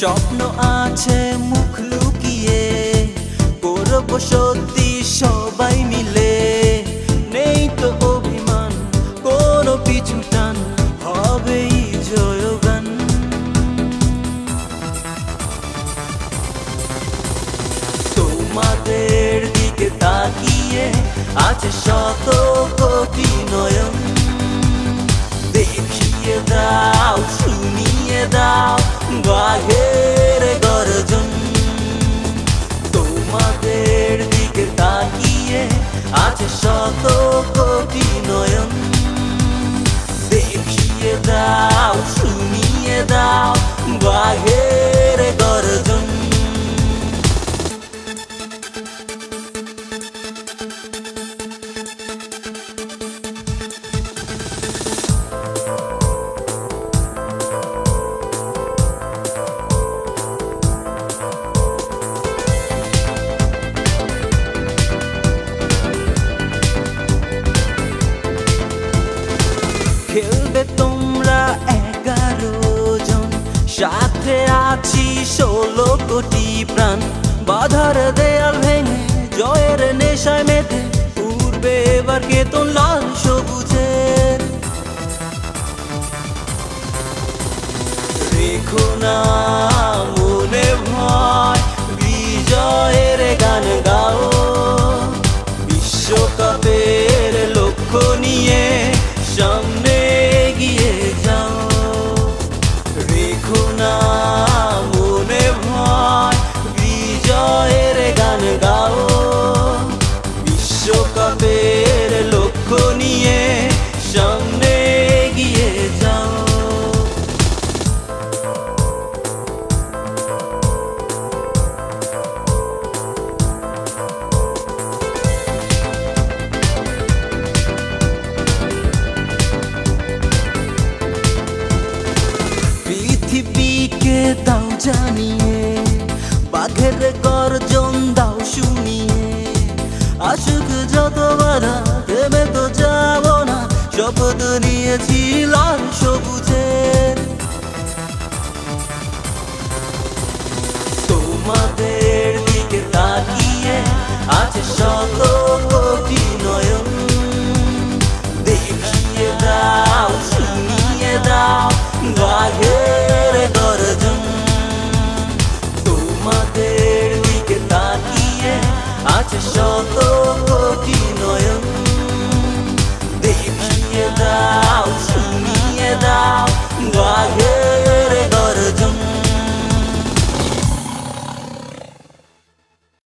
স্বপ্ন আছে, মুখ লুকিয়ে, করব সত্যি সবাই মিলে। নেই তো অভিমান, কোনো পিছু টান, হবেই জয়গান। তোমাদের দিকে তাকিয়ে আছে শত কোটি নয়ন। সাথে আছি ষোলো কোটি প্রাণ। বাধার দেয়াল ভেঙে জয়ের নেশায় মেতে পূর্বে এবার কেতন লাল সবুজের রেখো না। বাধা দেবে তো যাব না শপথ নিয়েছি